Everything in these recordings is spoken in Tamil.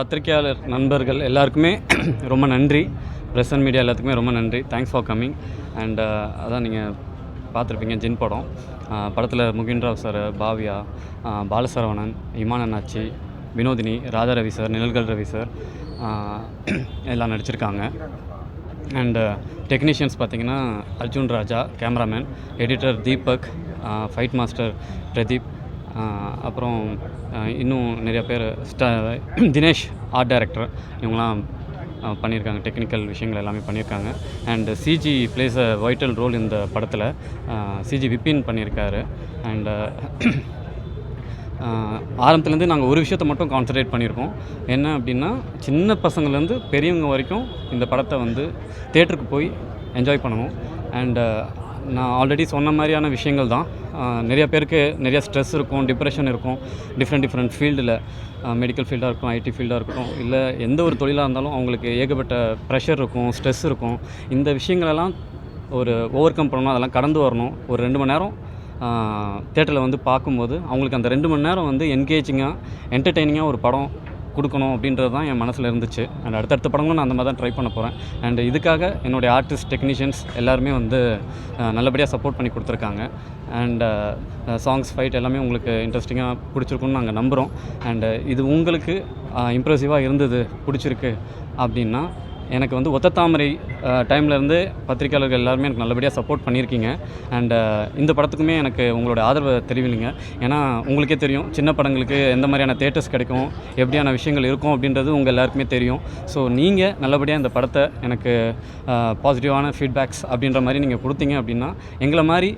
பத்திரிக்கையாளர் நண்பர்கள் எல்லாருக்குமே ரொம்ப நன்றி. ப்ரெஸ் மீடியா எல்லாத்துக்குமே ரொம்ப நன்றி. தேங்க்ஸ் ஃபார் கம்மிங் அண்ட் அதான் நீங்கள் பார்த்துருப்பீங்க ஜின் படம். படத்தில் முகின் ராவ் சார் பாவியா பாலசரவணன் இமான் அண்ணாச்சி வினோதினி ராஜா ரவி சார் நிழல்கள் ரவி சார் எல்லாம் நடிச்சிருக்காங்க. அண்டு டெக்னீஷியன்ஸ் uh, பார்த்தீங்கன்னா Arjun Raja cameraman editor Deepak fight master Pradeep அப்புறம் இன்னும் நிறையா பேர் ஸ்ட தினேஷ் ஆர்ட் டைரக்டர் இவங்களாம் பண்ணியிருக்காங்க. டெக்னிக்கல் விஷயங்கள் எல்லாமே பண்ணியிருக்காங்க. And CG plays a vital role இந்த படத்தில். சிஜி விபின் பண்ணியிருக்காரு. அண்டு ஆரம்பத்துலேருந்து நாங்கள் ஒரு விஷயத்தை மட்டும் கான்சன்ட்ரேட் பண்ணியிருக்கோம். என்ன அப்படின்னா சின்ன பசங்கள்லேருந்து பெரியவங்க வரைக்கும் இந்த படத்தை வந்து தேட்டருக்கு போய் என்ஜாய் பண்ணணும். அண்டு நான் ஆல்ரெடி சொன்ன மாதிரியான விஷயங்கள் தான். நிறைய பேருக்கு நிறைய ஸ்ட்ரெஸ் இருக்கும் டிப்ரெஷன் இருக்கும். டிஃப்ரெண்ட் டிஃப்ரெண்ட் ஃபீல்டில் மெடிக்கல் ஃபீல்டாக இருக்கும் ஐடி ஃபீல்டாக இருக்கட்டும் இல்லை எந்த ஒரு தொழிலாக இருந்தாலும் அவங்களுக்கு ஏகப்பட்ட ப்ரெஷர் இருக்கும் ஸ்ட்ரெஸ் இருக்கும். இந்த விஷயங்களெல்லாம் ஒரு ஓவர் கம் பண்ணணும் அதெல்லாம் கடந்து வரணும். ஒரு ரெண்டு மணி நேரம் தேட்டரில் வந்து பார்க்கும்போது அவங்களுக்கு அந்த ரெண்டு மணி நேரம் வந்து என்கேஜிங்காக என்டர்டெய்னிங்காக ஒரு படம் கொடுக்கணும் அப்படின்றது தான் என் மனசில் இருந்துச்சு. அண்ட் அடுத்தடுத்த படங்களும் நான் அந்த மாதிரி தான் ட்ரை பண்ண போகிறேன் அண்ட் இதுக்காக என்னுடைய ஆர்டிஸ்ட் டெக்னீஷியன்ஸ் எல்லாருமே வந்து நல்லபடியாக சப்போர்ட் பண்ணி கொடுத்துருக்காங்க. அண்ட் சாங்ஸ் ஃபைட் எல்லாமே உங்களுக்கு இன்ட்ரெஸ்டிங்காக பிடிச்சிருக்குன்னு நாங்கள் நம்புகிறோம் அண்டு இது உங்களுக்கு இம்ப்ரெசிவாக இருந்தது பிடிச்சிருக்கு அப்படின்னா எனக்கு வந்து ஒத்த தாமரை டைம்லேருந்து பத்திரிக்கையாளர்கள் எல்லாருமே எனக்கு நல்லபடியாக சப்போர்ட் பண்ணியிருக்கீங்க. அண்டு இந்த படத்துக்குமே எனக்கு உங்களோட ஆதரவை தெரிவிங்க. ஏன்னா உங்களுக்கே தெரியும் சின்ன படங்களுக்கு எந்த மாதிரியான தேட்டர்ஸ் கிடைக்கும் எப்படியான விஷயங்கள் இருக்கும் அப்படின்றது உங்கள் எல்லாருக்குமே தெரியும். ஸோ நீங்கள் நல்லபடியாக இந்த படத்தை எனக்கு பாசிட்டிவான ஃபீட்பேக்ஸ் அப்படின்ற மாதிரி நீங்கள் கொடுத்தீங்க அப்படின்னா எங்களை மாதிரி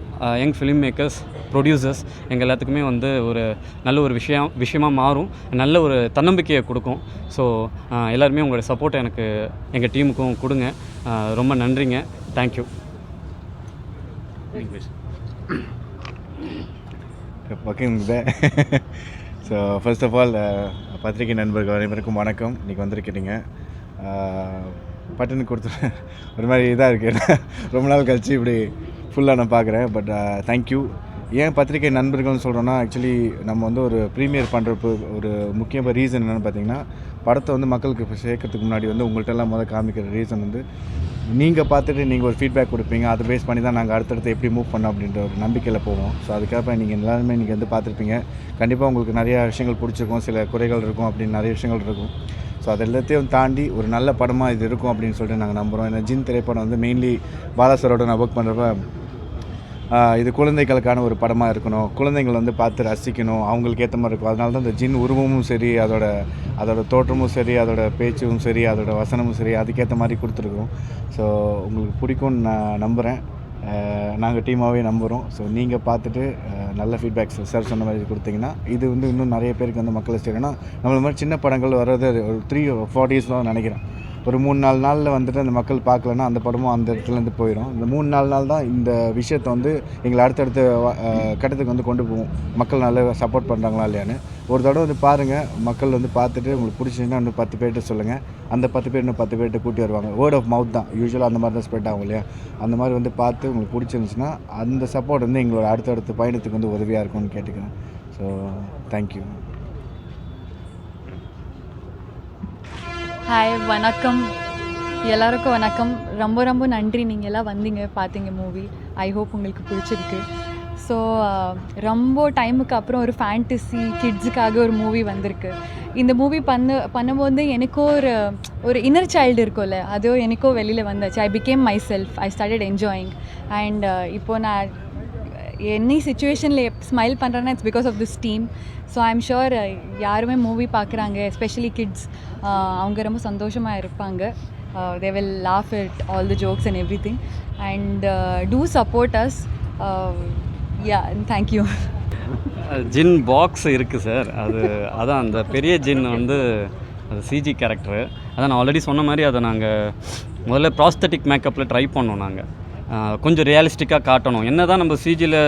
யங் ஃபிலிம் மேக்கர்ஸ் ப்ரொடியூசர்ஸ் எங்கள் எல்லாத்துக்குமே வந்து ஒரு நல்ல ஒரு விஷயம் விஷயமாக மாறும். நல்ல ஒரு தன்னம்பிக்கையை கொடுக்கும். ஸோ எல்லாருமே உங்களோட சப்போர்ட்டை எனக்கு எங்கள் டீமுக்கும் கொடுங்க. ரொம்ப நன்றிங்க. Thank you so first of all பத்திரிகை நண்பர்கள் அனைவருக்கும் வணக்கம். இன்றைக்கி வந்திருக்கிறீங்க. அஹ், பட்டுன்னு கொடுத்து ஒரு மாதிரி இதாக இருக்குது ரொம்ப நாள் கழிச்சு இப்படி ஃபுல்லாக நான் பார்க்குறேன். பட் தேங்க்யூ ஏன் பத்திரிகை நண்பர்கள்னு சொல்கிறோன்னா ஆக்சுவலி நம்ம வந்து ஒரு ப்ரீமியர் பண்ணுறப்போ ஒரு முக்கிய ரீசன் என்னென்னு பார்த்தீங்கன்னா படத்தை வந்து மக்களுக்கு இப்போ சேர்க்கறதுக்கு முன்னாடி வந்து உங்கள்கிட்ட எல்லாம் முதல் காமிக்கிற ரீசன் வந்து நீங்கள் பார்த்துட்டு நீங்கள் ஒரு ஃபீட்பேக் கொடுப்பீங்க. அதை பேஸ் பண்ணி தான் நாங்கள் அடுத்தடுத்து எப்படி மூவ் பண்ணோம் அப்படின்ற ஒரு நம்பிக்கையில் போவோம். ஸோ அதுக்காக நீங்கள் எல்லாருமே நீங்கள் வந்து பார்த்துருப்பீங்க. கண்டிப்பாக உங்களுக்கு நிறையா விஷயங்கள் பிடிச்சிருக்கும். சில குறைகள் இருக்கும் அப்படின்னு நிறைய விஷயங்கள் இருக்கும். ஸோ அது எல்லாத்தையும் தாண்டி ஒரு நல்ல படமாக இது இருக்கும் அப்படின்னு சொல்லிட்டு நாங்கள் நம்புகிறோம் ஏன்னா ஜின் திரைப்படம் வந்து மெயின்லி பாலாசரோட நான் ஒர்க் பண்ணுறப்ப இது குழந்தைகளுக்கான ஒரு படமாக இருக்கணும். குழந்தைங்கள் வந்து பார்த்து ரசிக்கணும். அவங்களுக்கு ஏற்ற மாதிரி இருக்கும். அதனால தான் இந்த ஜின் உருவமும் சரி அதோட அதோட தோற்றமும் சரி அதோட பேச்சும் சரி அதோட வசனமும் சரி அதுக்கேற்ற மாதிரி கொடுத்துருக்கோம். ஸோ உங்களுக்கு பிடிக்கும்னு நான் நம்புகிறேன் நாங்கள் டீமாகவே நம்புகிறோம் ஸோ நீங்கள் பார்த்துட்டு நல்ல ஃபீட்பேக்ஸ் சார் சொன்ன மாதிரி கொடுத்தீங்கன்னா இது வந்து இன்னும் நிறைய பேருக்கு வந்து மக்களை சேரணும்னா நம்மள மாதிரி சின்ன படங்கள் வர்றது ஒரு த்ரீ ஃபோர் டேஸ் தான் நினைக்கிறேன். ஒரு மூணு நாலு நாளில் வந்துட்டு அந்த மக்கள் பார்க்கலன்னா அந்த படமும் அந்த இடத்துலேருந்து போயிடும் இந்த மூணு நாலு நாள் தான் இந்த விஷயத்தை வந்து எங்களை அடுத்தடுத்த கட்டத்துக்கு வந்து கொண்டு போவோம் மக்கள் நல்லா சப்போர்ட் பண்ணுறாங்களா இல்லையான்னு. ஒரு தடவை வந்து பாருங்கள் மக்கள் வந்து பார்த்துட்டு உங்களுக்கு பிடிச்சிருந்தா இன்னும் பத்து பேர்கிட்ட சொல்லுங்கள் அந்த பத்து பேர் இன்னும் பத்து பேர்கிட்ட கூட்டி வருவாங்க. வேர்ட் ஆஃப் மவுத் தான். யூஸ்வலாக அந்த மாதிரி தான் ஸ்ப்ரெட் ஆகும் இல்லையா? அந்த மாதிரி வந்து பார்த்து உங்களுக்கு பிடிச்சிருந்துச்சுன்னா அந்த சப்போர்ட் வந்து எங்களோட அடுத்தடுத்த பயணத்துக்கு வந்து உதவியாக இருக்கும்னு கேட்டுக்கிறேன். ஸோ தேங்க்யூ ஹாய் வணக்கம். எல்லாருக்கும் வணக்கம். ரொம்ப ரொம்ப நன்றி நீங்கள் எல்லாம் வந்தீங்க பார்த்தீங்க மூவி ஐ ஹோப் உங்களுக்கு பிடிச்சிருக்கு. ஸோ ரொம்ப டைமுக்கு அப்புறம் ஒரு ஃபேண்டசி கிட்ஸுக்காக ஒரு மூவி வந்திருக்கு. இந்த மூவி பண்ண பண்ணும்போது எனக்கோ ஒரு ஒரு இன்னர் சைல்டு இருக்கும்ல. அதோ எனக்கோ வெளியில் வந்தாச்சு. I became myself I started enjoying and இப்போ நான் எனி சுச்சுவேஷனில் ஸ்மைல் பண்ணுறேன்னா it's because of this team so I am sure யாருமே மூவி பார்க்குறாங்க எஸ்பெஷலி கிட்ஸ் அவங்க ரொம்ப சந்தோஷமாக இருப்பாங்க. They will laugh it all the jokes and everything and do support us yeah thank you ஜின் பாக்ஸ் இருக்குது சார் அது அதான் அந்த பெரிய ஜின் வந்து அது சிஜி கேரக்டரு அதான் நான் ஆல்ரெடி சொன்ன மாதிரி அதை நாங்கள் முதல்ல ப்ராஸ்தட்டிக் மேக்கப்பில் ட்ரை பண்ணோம் நாங்கள் கொஞ்சம் ரியலிஸ்டிக்காக காட்டணும். என்ன தான் நம்ம சிஜியில்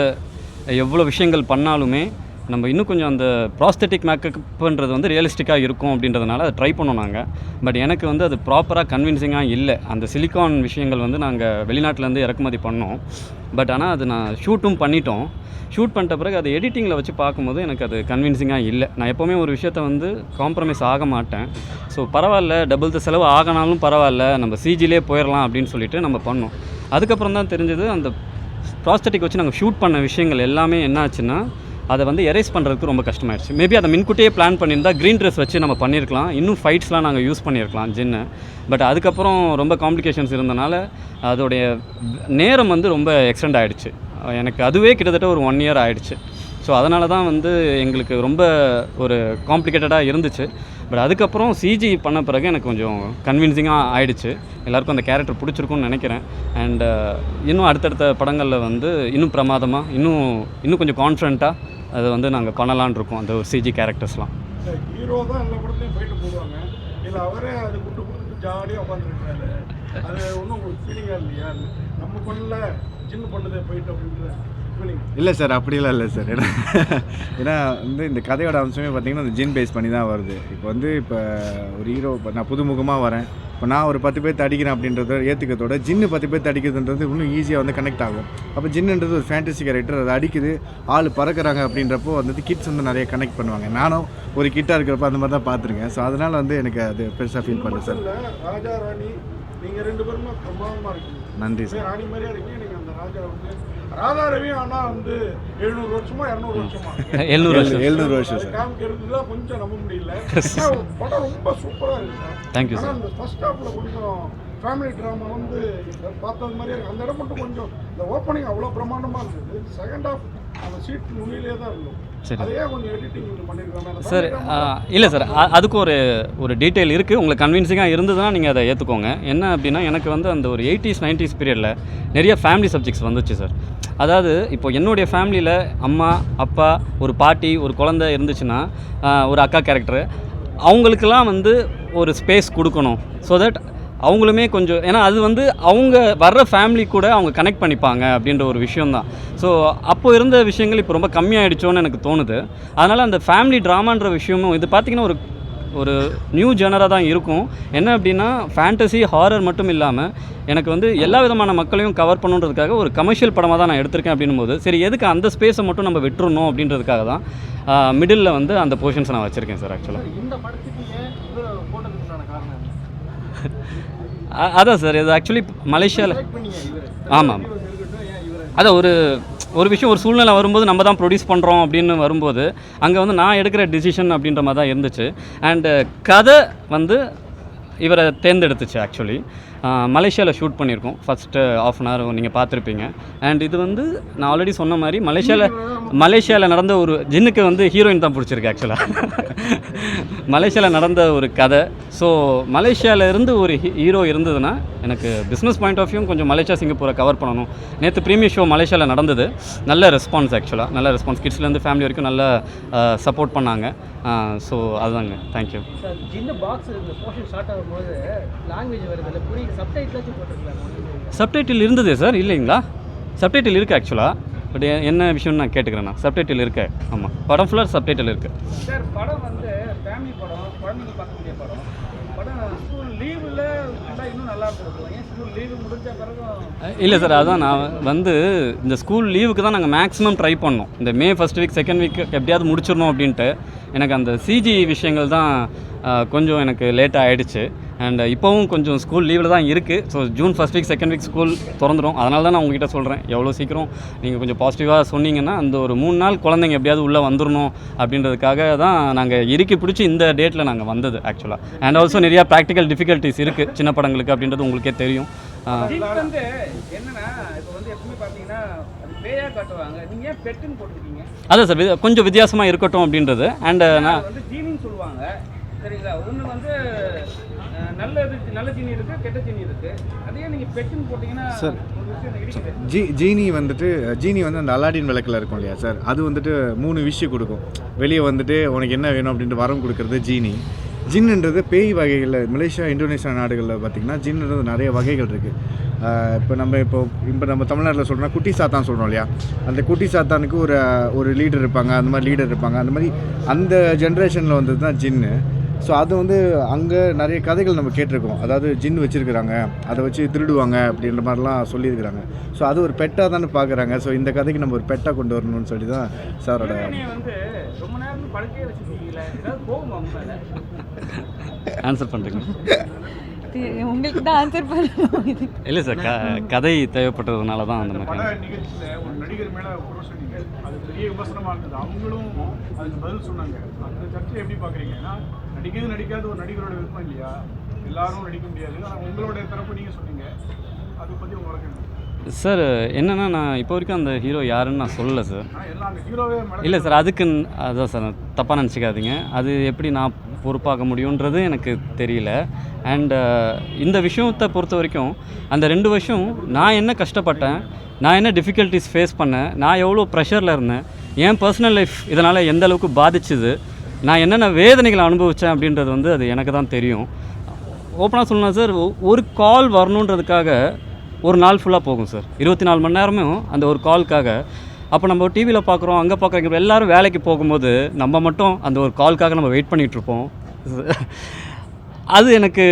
எவ்வளோ விஷயங்கள் பண்ணாலுமே நம்ம இன்னும் கொஞ்சம் அந்த ப்ராஸ்தட்டிக் மேக்கப்ன்றது வந்து ரியலிஸ்டிக்காக இருக்கும் அப்படின்றதுனால அதை ட்ரை பண்ணோம் நாங்கள் பட் எனக்கு வந்து அது ப்ராப்பராக கன்வின்சிங்காக இல்லை. அந்த சிலிக்கான் விஷயங்கள் வந்து நாங்கள் வெளிநாட்டிலேருந்து இறக்குமதி பண்ணோம். பட் ஆனால் அது நான் ஷூட்டும் பண்ணிட்டோம். ஷூட் பண்ணிட்ட பிறகு அது எடிட்டிங்கில் வச்சு பார்க்கும்போது எனக்கு அது கன்வின்சிங்காக இல்லை. நான் எப்போவுமே ஒரு விஷயத்த வந்து காம்ப்ரமைஸ் ஆக மாட்டேன். ஸோ பரவாயில்ல டபுள் த செலவு ஆகினாலும் பரவாயில்ல நம்ம சிஜிலே போயிடலாம் அப்படின்னு சொல்லிட்டு நம்ம பண்ணோம். அதுக்கப்புறம் தான் தெரிஞ்சது அந்த ப்ராஸ்தட்டிக் வச்சு நாங்கள் ஷூட் பண்ண விஷயங்கள் எல்லாமே என்னாச்சுன்னா அதை வந்து எரேஸ் பண்ணுறதுக்கு ரொம்ப கஷ்டமாயிடுச்சு மேபி அதை முன்கூட்டியே பிளான் பண்ணியிருந்தா க்ரீன் ட்ரெஸ் வச்சு நம்ம பண்ணியிருக்கலாம். இன்னும் ஃபைட்ஸ்லாம் நாங்கள் யூஸ் பண்ணியிருக்கலாம் ஜின்னு பட் அதுக்கப்புறம் ரொம்ப காம்ப்ளிகேஷன்ஸ் இருந்தனால அதோடைய நேரம் வந்து ரொம்ப எக்ஸ்டெண்ட் ஆகிடுச்சு எனக்கு அதுவே கிட்டத்தட்ட ஒரு ஒன் இயர் ஆகிடுச்சு ஸோ அதனால தான் வந்து எங்களுக்கு ரொம்ப ஒரு காம்ப்ளிகேட்டடாக இருந்துச்சு. பட் அதுக்கப்புறம் சிஜி பண்ண பிறகு எனக்கு கொஞ்சம் கன்வின்சிங்காக ஆயிடுச்சு. எல்லாருக்கும் அந்த கேரக்டர் பிடிச்சிருக்கும்னு நினைக்கிறேன். அண்ட் uh, இன்னும் அடுத்தடுத்த படங்களில் வந்து இன்னும் பிரமாதமாக இன்னும் இன்னும் கொஞ்சம் கான்ஃபிடண்ட்டாக அதை வந்து நாங்கள் பண்ணலான் இருக்கோம் அந்த ஒரு சிஜி கேரக்டர்ஸ்லாம் ஹீரோ தான் எல்லா படத்தையும் போயிட்டு போடுவாங்க. இல்லை அவரே அது குட்டு கொடுத்து ஜாலியாக உட்காந்துருக்காரு அது ஒன்றும் உங்களுக்கு ஃபீலிங்காக இல்லையா? நம்ம பண்ணல சின்ன பண்ணதே போயிட்டு அப்படின்ற இல்லை சார் அப்படிலாம் இல்லை சார். ஏன்னா ஏன்னா வந்து இந்த கதையோட அம்சமே பார்த்தீங்கன்னா அந்த ஜின் பேஸ் பண்ணி தான் வருது. இப்போ வந்து இப்போ ஒரு ஹீரோ இப்போ நான் புதுமுகமாக வரேன். இப்போ நான் ஒரு பத்து பேர் தடிக்கிறேன் அப்படின்றத ஏற்றுக்கிறதோட ஜின்னு பத்து பேர் தடிக்கிறதுன்றது இன்னும் ஈஸியாக வந்து கனெக்ட் ஆகும். அப்போ ஜின்னுன்றது ஒரு ஃபேண்டசி கேரக்டர் அது அடிக்குது ஆள் பறக்குறாங்க அப்படின்றப்போ வந்து கிட்ஸ் வந்து நிறைய கனெக்ட் பண்ணுவாங்க. நானும் ஒரு கிட்டாக இருக்கிறப்ப அந்த மாதிரி தான் பார்த்துருக்கேன். ஸோ அதனால் வந்து எனக்கு அது பெருசாக ஃபீல் பண்ணல சார். நன்றி சார். ராணி மாதிரியே இருக்கீங்க நீங்கள் அந்த ராஜா வந்து ராதா ரவி ஆனால் வந்து எழுநூறு வருஷமா இரநூறு வருஷமா? எழுநூறு வருஷம். எழுநூறு வருஷம் சார் காமிக்கிறது தான் கொஞ்சம் நம்ப முடியல. ஆனா, படம் ரொம்ப சூப்பராக இருக்கு you, ஆனால் sir. அந்த ஃபர்ஸ்ட் ஹாஃப்ல கொஞ்சம் ஃபேமிலி ட்ராமா வந்து பார்த்தது மாதிரி அந்த இடம் மட்டும் கொஞ்சம் இந்த ஓப்பனிங் அவ்வளோ பிரமாண்டமாக இருந்தது. செகண்ட் ஹாஃப் சரி. இல்லை சார் அதுக்கு ஒரு ஒரு டீட்டெயில் இருக்குது உங்களுக்கு கன்வின்சிங்காக இருந்ததுன்னா நீங்கள் அதை ஏற்றுக்கோங்க என்ன அப்படின்னா எனக்கு வந்து அந்த ஒரு எயிட்டிஸ் நைன்டிஸ் பீரியடில் நிறைய ஃபேமிலி சப்ஜெக்ட்ஸ் வந்துச்சு சார். அதாவது இப்போ என்னுடைய ஃபேமிலியில் அம்மா அப்பா ஒரு பாட்டி ஒரு குழந்தை இருந்துச்சுன்னா ஒரு அக்கா கேரக்டரு அவங்களுக்கெல்லாம் வந்து ஒரு ஸ்பேஸ் கொடுக்கணும். ஸோ தட் அவங்களுமே கொஞ்சம் ஏன்னா அது வந்து அவங்க வர்ற ஃபேமிலி கூட அவங்க கனெக்ட் பண்ணிப்பாங்க அப்படின்ற ஒரு விஷயம்தான். ஸோ அப்போ இருந்த விஷயங்கள் இப்போ ரொம்ப கம்மியாயிடுச்சோன்னு எனக்கு தோணுது. அதனால் அந்த ஃபேமிலி ட்ராமான்ற விஷயமும் இது பார்த்திங்கன்னா ஒரு ஒரு நியூ ஜெனராக தான் இருக்கும். என்ன அப்படின்னா ஃபேண்டசி ஹாரர் மட்டும் இல்லாமல் எனக்கு வந்து எல்லா விதமான மக்களையும் கவர் பண்ணுன்றதுக்காக ஒரு கமர்ஷியல் படமாக தான் நான் எடுத்திருக்கேன் அப்படின்னும் போது சரி எதுக்கு அந்த ஸ்பேஸை மட்டும் நம்ம விட்டுறணும் அப்படின்றதுக்காக தான் மிடில் வந்து அந்த போர்ஷன்ஸ் நான் வச்சுருக்கேன் சார் ஆக்சுவலாக இந்த படத்துக்கு ஏன் இவரை போட்டதுக்கான காரணம் என்ன? அதான் சார் இது ஆக்சுவலி மலேசியாவில் ஆமாம். ஆமாம் அதான் ஒரு ஒரு விஷயம் ஒரு சூழ்நிலை வரும்போது நம்ம தான் ப்ரொடியூஸ் பண்ணுறோம் அப்படின்னு வரும்போது அங்கே வந்து நான் எடுக்கிற டிசிஷன் அப்படின்ற மாதிரி தான் இருந்துச்சு. அண்டு கதை வந்து இவரை தேர்ந்தெடுத்துச்சு ஆக்சுவலி மலேசியாவில் ஷூட் பண்ணியிருக்கோம். First of uh, an hour நீங்கள் பார்த்துருப்பீங்க. அண்ட் இது வந்து நான் ஆல்ரெடி சொன்ன மாதிரி மலேசியாவில் மலேசியாவில் நடந்த ஒரு ஜின்னுக்கு வந்து ஹீரோயின் தான் பிடிச்சிருக்கு ஆக்சுவலாக மலேசியாவில் நடந்த ஒரு கதை. ஸோ மலேசியாவில் இருந்து ஒரு ஹீரோ இருந்ததுன்னா எனக்கு பிஸ்னஸ் பாயிண்ட் ஆஃப் வியூ கொஞ்சம் மலேசியா சிங்கப்பூரை கவர் பண்ணணும். நேற்று ப்ரீமியர் ஷோ மலேசியாவில் நடந்தது. நல்ல ரெஸ்பான்ஸ் ஆக்சுவலாக நல்ல ரெஸ்பான்ஸ் கிட்ஸ்லேருந்து ஃபேமிலி வரைக்கும் நல்ல uh, சப்போர்ட் பண்ணாங்க. ஸோ அதுதாங்க தேங்க்யூ சப்டைட்டில் இருந்ததே சார் இல்லைங்களா? சப்டைட்டில் இருக்குது ஆக்சுவலாக பட் என்ன விஷயம்னு நான் கேட்டுக்கிறேன் நான். சப்டைட்டில் இருக்கு. ஆமாம் படம் ஃபுல்லாக சப்டைட்டில் இருக்குது சார் படம் வந்து ஃபேமிலி படம் குழந்தைங்க பார்க்கக்கூடிய படம். படம் இல்லை சார் அதான் நான் வந்து இந்த ஸ்கூல் லீவுக்கு தான் நாங்கள் மேக்ஸிமம் ட்ரை பண்ணோம். இந்த May first week second week எப்படியாவது முடிச்சிடணும் அப்படின்ட்டு. எனக்கு அந்த சிஜி விஷயங்கள் தான் கொஞ்சம் எனக்கு லேட்டாக ஆகிடுச்சு அண்ட் இப்போவும் கொஞ்சம் ஸ்கூல் லீவில் தான் இருக்குது so June first week second week school திறந்துடும் அதனால தான் நான் உங்ககிட்ட சொல்கிறேன் எவ்வளோ சீக்கிரம் நீங்கள் கொஞ்சம் பாசிட்டிவாக சொன்னீங்கன்னா அந்த ஒரு மூணு நாள் குழந்தைங்க எப்படியாவது உள்ளே வந்துடணும் அப்படின்றதுக்காக தான் நாங்கள் இறுக்கி பிடிச்சி இந்த டேட்டில் நாங்கள் வந்தது ஆக்சுவலாக அண்ட் ஆல்சோ நிறையா ப்ராக்டிக்கல் டிஃபிகல்ட்டிஸ் இருக்குது சின்ன படங்களுக்கு அப்படின்றது உங்களுக்கே தெரியும். அஹ், ஜின் வந்து என்னன்னா இப்போ வந்து எப்பவுமே பார்த்தீங்கன்னா அது பேயாக காட்டுவாங்க. நீங்கள் ஏன் பெட்டுன்னு போட்டிருக்கீங்க அதான் சார் கொஞ்சம் வித்தியாசமாக இருக்கட்டும் அப்படின்றது. அண்டு நான் அது வந்து ஜீனின்னு சொல்லுவாங்க. சரிங்களா? ஒன்று வந்து அஹ், நல்ல ஜீனி இருக்குது கெட்ட ஜீனி இருக்குது அதையே நீங்கள் பெட்டுன்னு போட்டிங்கன்னா சார். ஜி ஜீனி வந்துட்டு ஜீனி வந்து அந்த அலாடின் விளக்கில் இருக்கும் இல்லையா சார்? அது வந்துட்டு மூணு விஷயம் கொடுக்கும். வெளியே வந்துட்டு உனக்கு என்ன வேணும்? அப்படின்ட்டு வரம் கொடுக்கறது ஜீனி. ஜின்ன்றது பேய் வகைகளில் மலேசியா இந்தோனேஷியா நாடுகளில் பார்த்திங்கன்னா ஜின்ன்றது நிறைய வகைகள் இருக்குது இப்போ நம்ம இப்போ இப்போ நம்ம தமிழ்நாட்டில் சொல்கிறோம்னா குட்டி சாத்தான் சொல்கிறோம் இல்லையா? அந்த குட்டி சாத்தானுக்கு ஒரு ஒரு லீடர் இருப்பாங்க அந்த மாதிரி லீடர் இருப்பாங்க. அந்த மாதிரி அந்த ஜென்ரேஷனில் வந்தது தான் ஜின்னு. ஸோ அது வந்து அங்கே நிறைய கதைகள் நம்ம கேட்டிருக்கோம். அதாவது ஜின் வச்சுருக்கிறாங்க. அதை வச்சு திருடுவாங்க அப்படின்ற மாதிரிலாம் சொல்லியிருக்கிறாங்க. ஸோ அது ஒரு பெட்டாக தானே பார்க்குறாங்க. ஸோ இந்த கதைக்கு நம்ம ஒரு பெட்டாக கொண்டு வரணும்னு சொல்லி தான் சாரோட ஆன்சர் பண்ணுறீங்க உங்களுக்கு தான் ஆன்சர் பண்ணணும் இது. இல்லை சார் க கதை தேவைப்பட்டதுனால தான் அந்த மாதிரி ஒரு நடிகர் மேலே அது பெரிய விமர்சனமாக இருந்தது. அவங்களும் அதுக்கு பதில் சொன்னாங்க. அந்த சர்ச்சையை எப்படி பார்க்குறீங்க? ஏன்னா நடிக்கிறது நடிக்காத ஒரு நடிகரோட விருப்பம் இல்லையா? எல்லாரும் நடிக்க முடியாது. ஆனால் உங்களோட தரப்பு நீங்கள் சொன்னீங்க. அதை பற்றி உங்களுக்கு? சார் என்னென்னா நான் இப்போ வரைக்கும் அந்த ஹீரோ யாருன்னு நான் சொல்லலை சார் இல்லை சார் அதுக்கு அதான் சார் தப்பாக நினச்சிக்காதீங்க. அது எப்படி நான் பொறுப்பாக்க முடியுன்றது எனக்கு தெரியல. அண்டு இந்த விஷயத்தை பொறுத்த வரைக்கும் அந்த ரெண்டு வருஷம் நான் என்ன கஷ்டப்பட்டேன் நான் என்ன டிஃபிகல்ட்டிஸ் ஃபேஸ் பண்ணேன் நான் எவ்வளோ ப்ரெஷரில் இருந்தேன் என் பர்சனல் லைஃப் இதனால் எந்த அளவுக்கு பாதிச்சுது நான் என்னென்ன வேதனைகளை அனுபவித்தேன் அப்படின்றது வந்து அது எனக்கு தான் தெரியும். ஓப்பனாக சொல்லணும் சார் ஒ- ஒரு கால் வரணுன்றதுக்காக ஒரு நாள் ஃபுல்லாக போகும் சார் இருபத்தி நாலு மணி நேரமும் அந்த ஒரு கால்க்காக அப்போ நம்ம டிவியில் பார்க்குறோம் அங்கே பார்க்குறோம் எல்லாரும் வேலைக்கு போகும்போது நம்ம மட்டும் அந்த ஒரு கால்க்காக நம்ம வெயிட் பண்ணிகிட்ருப்போம் அது எனக்கு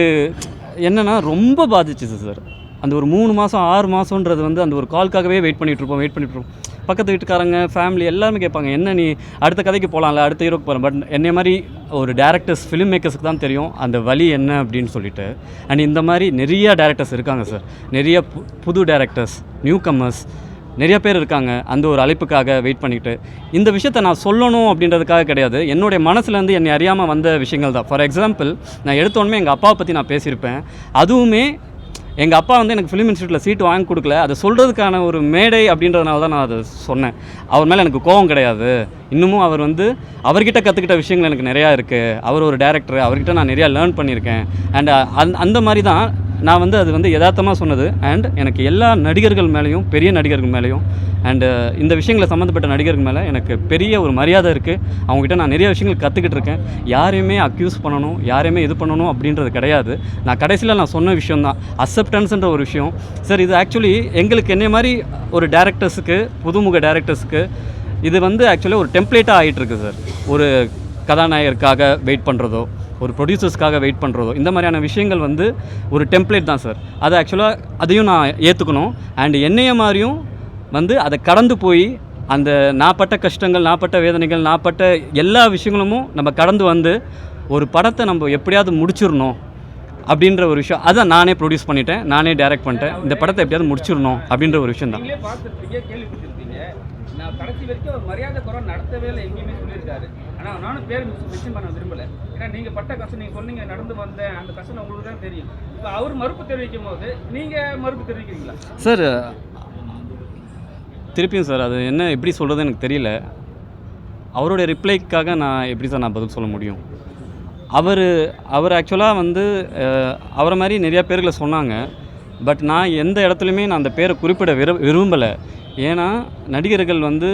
என்னென்னா ரொம்ப பாதிச்சு சார் அந்த ஒரு மூணு மாதம் ஆறு மாதன்றது வந்து அந்த ஒரு கால்க்காகவே வெயிட் பண்ணிகிட்ருப்போம் வெயிட் பண்ணிகிட்ருப்போம் பக்கத்து வீட்டுக்காரங்க ஃபேமிலி எல்லாருமே கேட்பாங்க என்ன நீ அடுத்த கதைக்கு போகலாம்ல அடுத்த ஹீரோக்கு போகிறேன் பட் என்னை மாதிரி ஒரு டேரக்டர்ஸ் ஃபிலிம் மேக்கர்ஸுக்கு தான் தெரியும் அந்த வழி என்ன அப்படின்னு சொல்லிட்டு. அண்ட் இந்த மாதிரி நிறைய டேரக்டர்ஸ் இருக்காங்க சார் நிறைய பு- புது டேரக்டர்ஸ் நியூ கம்மர்ஸ் நிறைய பேர் இருக்காங்க அந்த ஒரு அழைப்புக்காக வெயிட் பண்ணிட்டு இந்த விஷயத்த நான் சொல்லணும் அப்படின்றதுக்காக கிடையாது. என்னுடைய மனசுலேருந்து என்னை அறியாமல் வந்த விஷயங்கள் தான். ஃபார் எக்ஸாம்பிள் நான் எடுத்தோடனே எங்கள் அப்பாவை பற்றி நான் பேசியிருப்பேன். அதுவுமே எங்கள் அப்பா வந்து எனக்கு ஃபிலிம் இன்ஸ்டியூட்டில் சீட் வாங்கி கொடுக்கல. அதை சொல்கிறதுக்கான ஒரு மேடை அப்படின்றதுனால தான் நான் அதை சொன்னேன். அவர் மேலே எனக்கு கோவம் கிடையாது. இன்னமும் அவர் வந்து அவர்கிட்ட கற்றுக்கிட்ட விஷயங்கள் எனக்கு நிறையா இருக்குது அவர் ஒரு டேரக்டர் அவர்கிட்ட நான் நிறையா லேர்ன் பண்ணியிருக்கேன். அண்ட் uh, அந் அந்த மாதிரி தான் நான் வந்து அது வந்து யதார்த்தமாக சொன்னது. அண்ட் எனக்கு எல்லா நடிகர்கள் மேலேயும் பெரிய நடிகர்கள் மேலேயும் அண்டு uh, இந்த விஷயங்களை சம்மந்தப்பட்ட நடிகர்கள் மேலே எனக்கு பெரிய ஒரு மரியாதை இருக்குது அவங்ககிட்ட நான் நிறைய விஷயங்கள் கற்றுக்கிட்டு இருக்கேன். யாரையுமே அக்யூஸ் பண்ணணும் யாரையுமே இது பண்ணணும் அப்படின்றது கிடையாது. நான் கடைசியில் நான் சொன்ன விஷயம் தான் அக்செப்டன்ஸ்ன்ற ஒரு விஷயம். சார் இது ஆக்சுவலி எங்களுக்கு என்ன மாதிரி ஒரு டேரக்டர்ஸுக்கு புதுமுக டேரக்டர்ஸுக்கு இது வந்து ஆக்சுவலாக ஒரு டெம்ப்ளேட்டாக ஆகிட்டு இருக்குது சார் ஒரு கதாநாயகருக்காக வெயிட் பண்ணுறதோ ஒரு ப்ரொடியூசர்ஸ்க்காக வெயிட் பண்ணுறதோ இந்த மாதிரியான விஷயங்கள் வந்து ஒரு டெம்ப்ளேட் தான் சார் அது ஆக்சுவலாக அதையும் நான் ஏற்றுக்கணும் அண்ட் என்னைய மாதிரியும் வந்து அதை கடந்து போய் அந்த நாப்பட்ட கஷ்டங்கள் நான் பட்ட வேதனைகள் நாப்பட்ட எல்லா விஷயங்களும் நம்ம கடந்து வந்து ஒரு படத்தை நம்ம எப்படியாவது முடிச்சிடணும் அப்படின்ற ஒரு விஷயம் அதான் நானே ப்ரொடியூஸ் பண்ணிட்டேன் நானே டைரக்ட் பண்ணிட்டேன். இந்த படத்தை எப்படியாவது முடிச்சிடணும் அப்படின்ற ஒரு விஷயம் தான் நான் கடைசி வரைக்கும் அவர் மரியாதை குறை நடத்தவே இல்லை எங்கேயுமே சொல்லியிருக்காரு. ஆனால் நானும் பேர் மிஷன் பண்ண விரும்பலை. ஏன்னா நீங்கள் பட்ட கஷ்டம் நீங்கள் சொன்னீங்க நடந்து வந்தேன் அந்த கஷ்டம் உங்களுக்கு தான் தெரியும். இப்போ அவர் மறுப்பு தெரிவிக்கும் போது நீங்கள் மறுப்பு தெரிவிக்கிறீங்களா? சார் திருப்பியும் சார் அது என்ன எப்படி சொல்கிறது எனக்கு தெரியல. அவருடைய ரிப்ளைக்காக நான் எப்படி சார் நான் பதில் சொல்ல முடியும்? அவர் அவர் ஆக்சுவலாக வந்து அவரை மாதிரி நிறையா பேர்களை சொன்னாங்க. பட் நான் எந்த இடத்துலையுமே நான் அந்த பேரை குறிப்பிட விரு விரும்பலை. ஏன்னா நடிகர்கள் வந்து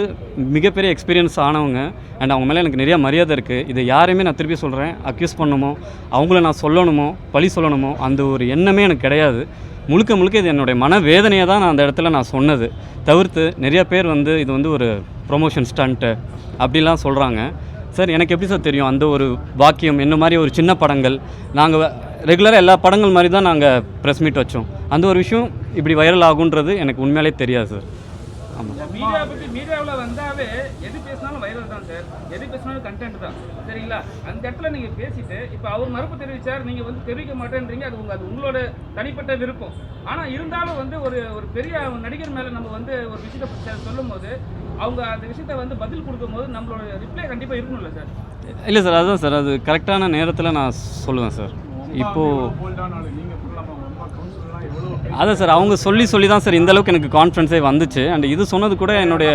மிகப்பெரிய எக்ஸ்பீரியன்ஸ் ஆனவங்க. அண்ட் அவங்க மேலே எனக்கு நிறையா மரியாதை இருக்குது இதை யாரையுமே நான் திருப்பி சொல்கிறேன் அக்யூஸ் பண்ணணுமோ அவங்கள நான் சொல்லணுமோ பழி சொல்லணுமோ அந்த ஒரு எண்ணமே எனக்கு கிடையாது. முழுக்க முழுக்க இது என்னுடைய மனவேதனையை தான் நான் அந்த இடத்துல நான் சொன்னது. தவிர்த்து நிறையா பேர் வந்து இது வந்து ஒரு ப்ரொமோஷன் ஸ்டண்ட்டு அப்படிலாம் சொல்கிறாங்க சார் எனக்கு எப்படி சார் தெரியும்? அந்த ஒரு வாக்கியம் என்ன மாதிரி ஒரு சின்ன படங்கள்? நாங்கள் ரெகுலராக எல்லா படங்கள் மாதிரி தான் நாங்கள் ப்ரெஸ் மீட் வச்சோம். அந்த ஒரு விஷயம் இப்படி வைரல் ஆகுன்றது எனக்கு உண்மையிலே தெரியாது சார் மீடியா பற்றி மீடியாவில் வந்தாவே எது பேசினாலும் வைரல் தான் சார் எது பேசினாலும் கண்டென்ட் தான். சரிங்களா? அந்த இடத்துல நீங்கள் பேசிட்டு இப்போ அவர் மறுப்பு தெரிவிச்சார் நீங்கள் வந்து தெரிவிக்க மாட்டேன்றீங்க அது உங்க அது உங்களோட தனிப்பட்ட விருப்பம். ஆனால் இருந்தாலும் வந்து ஒரு ஒரு பெரிய நடிகர் மேலே நம்ம வந்து ஒரு விஷயத்தை சொல்லும் போது அவங்க அந்த விஷயத்தை வந்து பதில் கொடுக்கும்போது நம்மளோட ரிப்ளை கண்டிப்பாக இருக்கணும்ல சார் இல்லை சார் அதுதான் சார் அது கரெக்டான நேரத்தில் நான் சொல்லுவேன் சார் இப்போது அதான் சார் அவங்க சொல்லி சொல்லி தான் சார் இந்த அளவுக்கு எனக்கு கான்ஃபிடன்ஸே வந்துச்சு. அண்ட் இது சொன்னது கூட என்னுடைய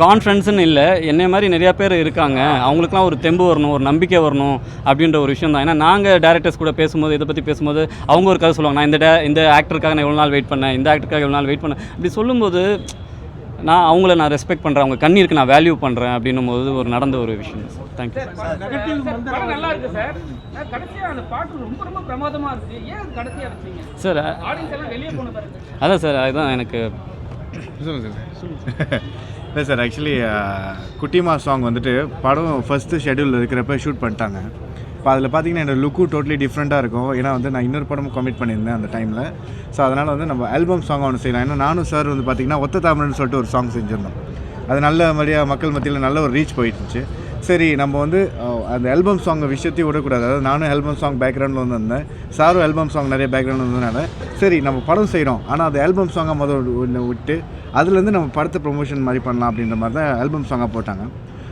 கான்ஃபிடன்ஸ்னு இல்லை என்னை மாதிரி நிறையா பேர் இருக்காங்க. அவங்களுக்குலாம் ஒரு தெம்பு வரணும் ஒரு நம்பிக்கை வரணும் அப்படின்ற ஒரு விஷயம் தான். ஏன்னா நாங்கள் டேரக்டர்ஸ் கூட பேசும்போது இதை பற்றி பேசும்போது அவங்க ஒரு கதை சொல்லுவாங்க நான் இந்த டே இந்த ஆக்டருக்காக நான் எவ்வளோ நாள் வெயிட் பண்ணேன் இந்த ஆக்டருக்காக எவ்வளோ நாள் வெயிட் பண்ணேன். அப்படி சொல்லும்போது நான் அவங்கள நான் ரெஸ்பெக்ட் பண்ணுறேன் அவங்க கண்ணீருக்கு நான் வேல்யூ பண்ணுறேன் அப்படின்னும் போது ஒரு நடந்த ஒரு விஷயம். Sir thank you sir, sir அதான் சார் அதுதான் எனக்கு இல்லை சார் ஆக்சுவலி குட்டிமா சாங் வந்துட்டு படம் ஃபஸ்ட்டு ஷெட்யூல் இருக்கிறப்ப ஷூட் பண்ணிட்டாங்க. இப்போ அதில் பார்த்தீங்கன்னா என்னோட லுக்கும் டோட்டலி டிஃப்ரெண்ட்டாக இருக்கும். ஏன்னா வந்து நான் இன்னொரு படமும் கமிட் பண்ணியிருந்தேன் அந்த டைமில் ஸோ அதனால் வந்து நம்ம ஆல்பம் சாங் ஒன்று செய்யலாம். ஏன்னா நானும் சார் வந்து பார்த்தீங்கன்னா ஒத்த தாமரன்னு சொல்லிட்டு ஒரு சாங் செஞ்சுருந்தோம். அது நல்ல மாதிரியாக மக்கள் மத்தியில் நல்ல ஒரு ரீச் போயிட்டுருச்சு சரி நம்ம வந்து அந்த ஆல்பம் சாங் விஷயத்தையும் விடக்கூடாது. அதாவது நானும் ஆல்பம் சாங் பேக்ரவுண்டில் வந்திருந்தேன் சாரும் ஆல்பம் சாங் நிறைய பேக்ரவுண்ட் வந்ததுனால. சரி நம்ம படம் செய்கிறோம் ஆனால் அந்த ஆல்பம் சாங்காக முதல் ஒன்று விட்டு அதுலேருந்து நம்ம படத்தை ப்ரொமோஷன் மாதிரி பண்ணலாம் அப்படின்ற மாதிரி தான் ஆல்பம் சாங்காக போட்டாங்க.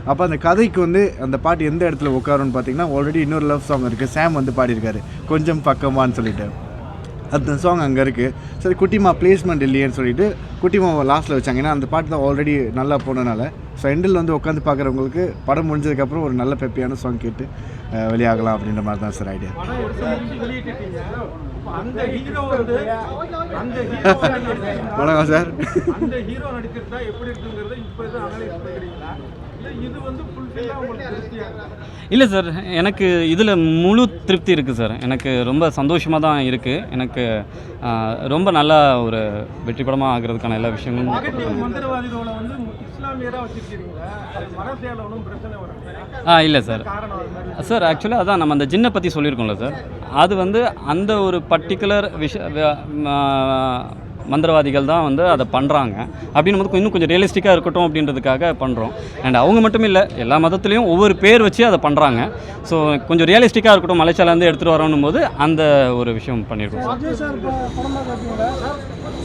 அப்போ அந்த கதைக்கு வந்து அந்த பாட்டு எந்த இடத்துல உட்காரும்னு பார்த்தீங்கன்னா ஆல்ரெடி இன்னொரு லவ் சாங் இருக்குது சாம் வந்து பாடியிருக்காரு. கொஞ்சம் பக்கமான்னு சொல்லிட்டு. அந்த சாங் அங்கே இருக்குது சரி குட்டிமா பிளேஸ்மெண்ட் இல்லையேன்னு சொல்லிட்டு குட்டிமா லாஸ்ட்டில் வச்சாங்க. ஏன்னா அந்த பாட்டு தான் ஆல்ரெடி நல்லா போனனால. ஸோ எண்டில் வந்து உட்காந்து பார்க்குறவங்களுக்கு படம் முடிஞ்சதுக்கப்புறம் ஒரு நல்ல பெப்பியான சாங் கேட்டு வெளியாகலாம் அப்படின்ற மாதிரி தான் சார் ஐடியா வணக்கம் சார் இல்லை சார் எனக்கு இதில் முழு திருப்தி இருக்குது சார். எனக்கு ரொம்ப சந்தோஷமாக தான் இருக்குது எனக்கு ரொம்ப நல்லா ஒரு வெற்றி படமாக ஆகிறதுக்கான எல்லா விஷயங்களும் ஆ இல்லை சார். சார் ஆக்சுவலாக அதான் நம்ம அந்த ஜின்னை பற்றி சொல்லியிருக்கோம்ல சார். அது வந்து அந்த ஒரு பர்டிகுலர் விஷ மந்திரவாதிகள் தான் வந்து அதை பண்ணுறாங்க அப்படின்னு போது இன்னும் கொஞ்சம் ரியலிஸ்டிக்காக இருக்கட்டும் அப்படின்றதுக்காக பண்ணுறோம் அண்ட் அவங்க மட்டும் இல்லை எல்லா மதத்துலேயும் ஒவ்வொரு பேர் வச்சு அதை பண்ணுறாங்க ஸோ கொஞ்சம் ரியலிஸ்டிக்காக இருக்கட்டும் மலேசியாலேருந்து எடுத்துகிட்டு வரோன்னும் போது அந்த ஒரு விஷயம் பண்ணியிருக்கோம்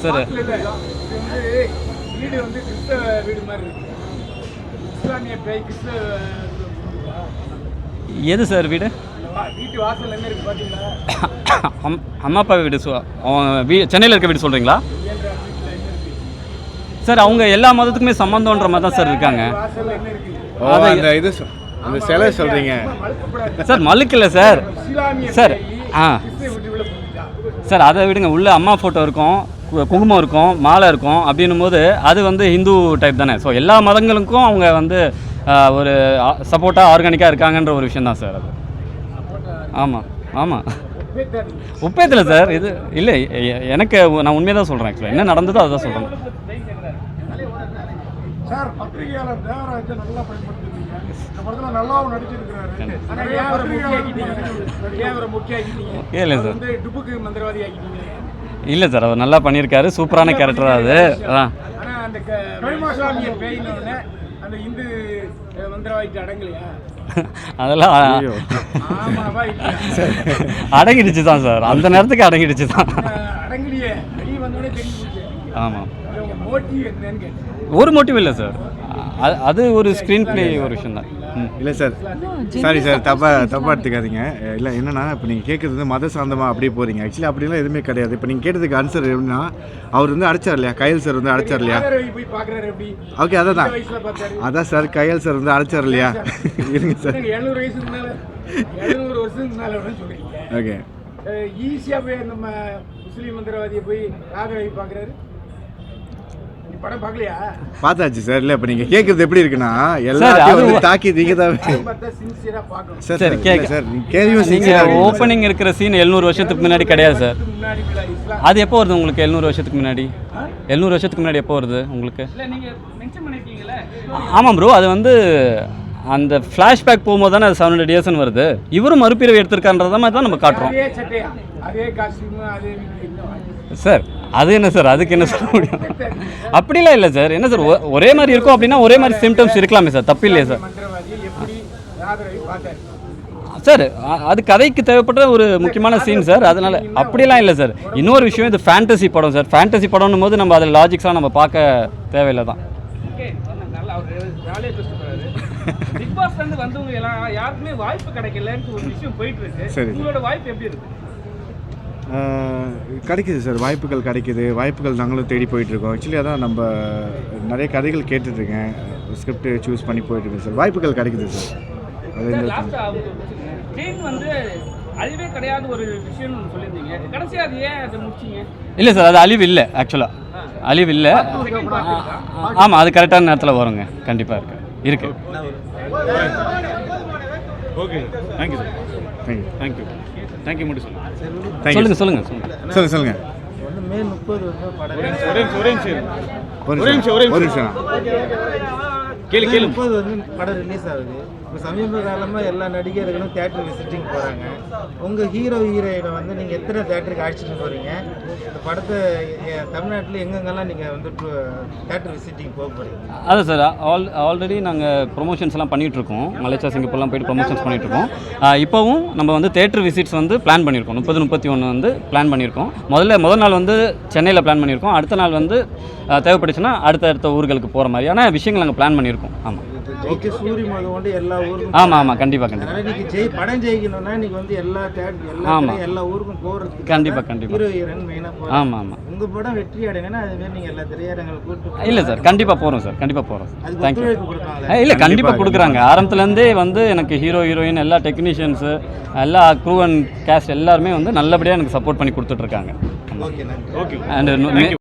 சார் வந்து வீடு வந்து கிறிஸ்தவ வீடு மாதிரி இருக்கு. இஸ்லாமிய பேய் கிறிஸ்தவ எது சார் வீடு? வீட்டு வாசல் என்ன இருக்கு பார்த்தீங்களா அம் அம்மா அப்பா வீடு வீ சென்னையில் இருக்க வீடு சொல்கிறீங்களா சார் அவங்க எல்லா மதத்துக்குமே சம்மந்தன்ற மாதிரி தான் சார் இருக்காங்க. அந்த இது அந்த சிலை சொல்கிறீங்க சார் மலுக்கு இல்லை சார். சார் ஆ. சார் அதை விடுங்க. உள்ள அம்மா ஃபோட்டோ இருக்கும் கு- குங்குமம் இருக்கும் மாலை இருக்கும் அப்படின்னும் போது அது வந்து ஹிந்து டைப் தானே. ஸோ எல்லா மதங்களுக்கும் அவங்க வந்து ஒரு சப்போர்ட்டாக ஆர்கானிக்காக இருக்காங்கன்ற ஒரு விஷயம் தான் சார் அது. ஆமாம் ஆமாம் உப்பேத்தில் சார் இது இல்லை எனக்கு நான் உண்மையாக தான் சொல்கிறேன் ஆக்சுவலாக என்ன நடந்ததோ அதுதான் சொல்கிறேன் சார் பத்திரிகையாளர் தேவராஜை நல்லா பயன்படுத்திருக்கீங்க. இந்த படத்துல நல்லாவும் நடிச்சிருக்கிறாரு. இல்லை சார். மந்திரவாதி இல்லை சார் அவர் நல்லா பண்ணியிருக்காரு. சூப்பரான கேரக்டர் அது. அந்த இந்து மந்திரவாதிக்கு அடங்கலையா? அதெல்லாம் அடங்கிடுச்சு தான் சார். அந்த நேரத்துக்கு அடங்கிடுச்சு தான் ஆமாம் ஒரு மோட்டிவ் இல்லை சார். அது அது ஒரு ஸ்க்ரீன் ப்ளே ஒரு விஷயம் தான் இல்லை சார். சாரி சார் தப்பாக தப்பாக எடுத்துக்காதீங்க. இல்லை என்னன்னா இப்போ நீங்கள் கேட்குறது வந்து மத சார்ந்தமாக அப்படியே போகிறீங்க ஆக்சுவலி அப்படிலாம் எதுவுமே கிடையாது. இப்போ நீங்கள் கேட்டதுக்கு ஆன்சர் எப்படின்னா அவர் வந்து அடைச்சார் இல்லையா? கயல் சார் வந்து அடைச்சார் இல்லையா? ஓகே அதான் தான். அதான் சார் கயல் சார் வந்து அடைச்சார் இல்லையா? இருங்க சார். ஓகே ஈஸியா போய் நம்ம முஸ்லீம் மந்திரவாதியை போய் படம் பார்க்கலையா பார்த்தாச்சு சார். இல்லை இப்போ நீங்கள் கேட்குறது எப்படி இருக்குன்னா எல்லாத்தையும் வந்து தாக்கி நீங்கள் தான் சார் சரி, இல்லை சார் கேள்வியும் நீங்கள் ஓப்பனிங் இருக்கிற சீன் எழுநூறு வருஷத்துக்கு முன்னாடி கிடையாது சார். அது எப்போ வருது உங்களுக்கு எழுநூறு வருஷத்துக்கு முன்னாடி? எழுநூறு வருஷத்துக்கு முன்னாடி எப்போ வருது உங்களுக்கு? இல்லை நீங்கள் மென்ஷன் பண்ணிருக்கீங்களே ஆமாம் ப்ரோ அது வந்து அந்த ஃப்ளாஷ்பேக் போகும்போது தானே அது செவன் ஹண்ட்ரட் இயர்ஸ்னு வருது. இவரும் மறுபிறவி எடுத்திருக்கான்றத மாதிரி தான் நம்ம காட்டுறோம். அதே சட்டையா? அதே காஸ்டியூம் அதே வீட்டு சார் அது என்ன சார்? அதுக்கு என்ன சொல்ல முடியும்? அப்படிலாம் இல்லை சார். என்ன சார்? ஒ- ஒரே மாதிரி இருக்கும் அப்படின்னா ஒரே மாதிரி சிம்டம்ஸ் இருக்கலாமே சார். தப்பு இல்லையே சார். சார் அது கதைக்கு தேவைப்பட்ட ஒரு முக்கியமான சீன் சார். அதனால அப்படிலாம் இல்லை சார். இன்னொரு விஷயம் இது ஃபேண்டசி படம் சார். ஃபேண்டசி படம்னும் போது நம்ம அதில் லாஜிக்ஸாக நம்ம பார்க்க தேவையில்லை தான். பிக் பாஸ்ல இருந்து வந்தவங்க எல்லாம் யாருக்குமே வாய்ப்பு கிடைக்கலன்னு ஒரு விஷயம் போயிட்டு இருக்கு. உங்களோட வாய்ப்பு எப்படி இருக்கு? கிடைக்குது சார் வாய்ப்புகள் கிடைக்குது. வாய்ப்புகள் நாங்களும் தேடி போயிட்டுருக்கோம். ஆக்சுவலி அதான் நம்ம நிறைய கதைகள் கேட்டுட்ருக்கேன். ஸ்கிரிப்ட் சூஸ் பண்ணி போயிட்டுருக்கேன் சார். வாய்ப்புகள் கிடைக்குது சார். அது இந்த அழிவே கிடையாது ஒரு விஷயம்னு ஒன்று சொல்லியிருந்தீங்க. கடைசியா அது ஏன் அதை முடிச்சீங்க? இல்லை சார் அது அழிவு இல்லை ஆக்சுவலாக அழிவு இல்லை. ஆமாம் அது கரெக்டான நேரத்தில் வருங்க. கண்டிப்பாக இருக்கு. இருக்கு. Okay thank you sir thank you thank you thank you மட்டும் சொல்லுங்கள் சொல்லுங்கள் சொல்லுங்கள் சொல்லுங்கள் சொல்லுங்கள் மே முப்பது ஒரே நிமிஷம் ஒரே நிமிஷம் ஒரு நிமிஷம். ஒரு நிமிஷம் கேளு கேளு. முப்பது வந்து படம் ரிலீஸ் ஆகுது. இப்போ சமீப காலமாக எல்லா நடிகர்களும் தேட்டர் விசிட்டிங் போகிறாங்க உங்கள் ஹீரோ ஹீரோயினை வந்து நீங்கள் எத்தனை தேட்டருக்கு அழைச்சிட்டு போகிறீங்க இந்த படத்தை தமிழ்நாட்டில் எங்கெங்கெல்லாம் நீங்கள் வந்து தேட்டர் விசிட்டிங் போக போகிறீங்க அதான் சார் ஆல் ஆல்ரெடி நாங்கள் ப்ரொமோஷன்ஸ்லாம் பண்ணிகிட்ருக்கோம் மலேசியா சிங்கப்பூர்லாம் போயிட்டு ப்ரொமோஷன்ஸ் பண்ணிகிட்ருக்கோம் இப்போவும் நம்ம வந்து தேட்டர் விசிட்ஸ் வந்து பிளான் பண்ணியிருக்கோம். முப்பது முப்பத்தி ஒன்று வந்து பிளான் பண்ணியிருக்கோம். முதல்ல முதல் நாள் வந்து சென்னையில் பிளான் பண்ணியிருக்கோம். அடுத்த நாள் வந்து தேவைப்பட்டுச்சுன்னா அடுத்த அடுத்த ஊர்களுக்கு போகிற மாதிரியான விஷயங்கள் நாங்கள் பிளான் பண்ணியிருக்கோம். ஆமாம் கொண்டு எல்லா ஊருக்கும் ஆமாம் ஆமாம் கண்டிப்பாக கண்டிப்பாக அதனால நீங்க ஜெய் படம் ஜெயிக்கணும்னா நீங்க வந்து எல்லா தேட்டர் எல்லா ஆமா. கடையும், எல்லா ஊருக்கும் போகிறதுக்கு கண்டிப்பா, கண்டிப்பா. ஹீரோ ஹீரோயின் மெயினாக போகிறாங்க ஆமாம் ஆமாம் உங்க படம் வெற்றி எல்லா கூட்டு இல்லை சார் கண்டிப்பாக போகிறோம் சார் கண்டிப்பாக போகிறோம் சார் அதுக்கு தேங்க்யூ இல்லை கண்டிப்பாக கொடுக்குறாங்க. ஆரம்பத்துலேருந்தே வந்து எனக்கு ஹீரோ ஹீரோயின் எல்லா டெக்னீஷியன்ஸு எல்லா க்ரூ அண்ட் கேஸ்ட் எல்லாருமே வந்து நல்லபடியாக எனக்கு சப்போர்ட் பண்ணி கொடுத்துட்ருக்காங்க ஓகே நன்றி. Okay and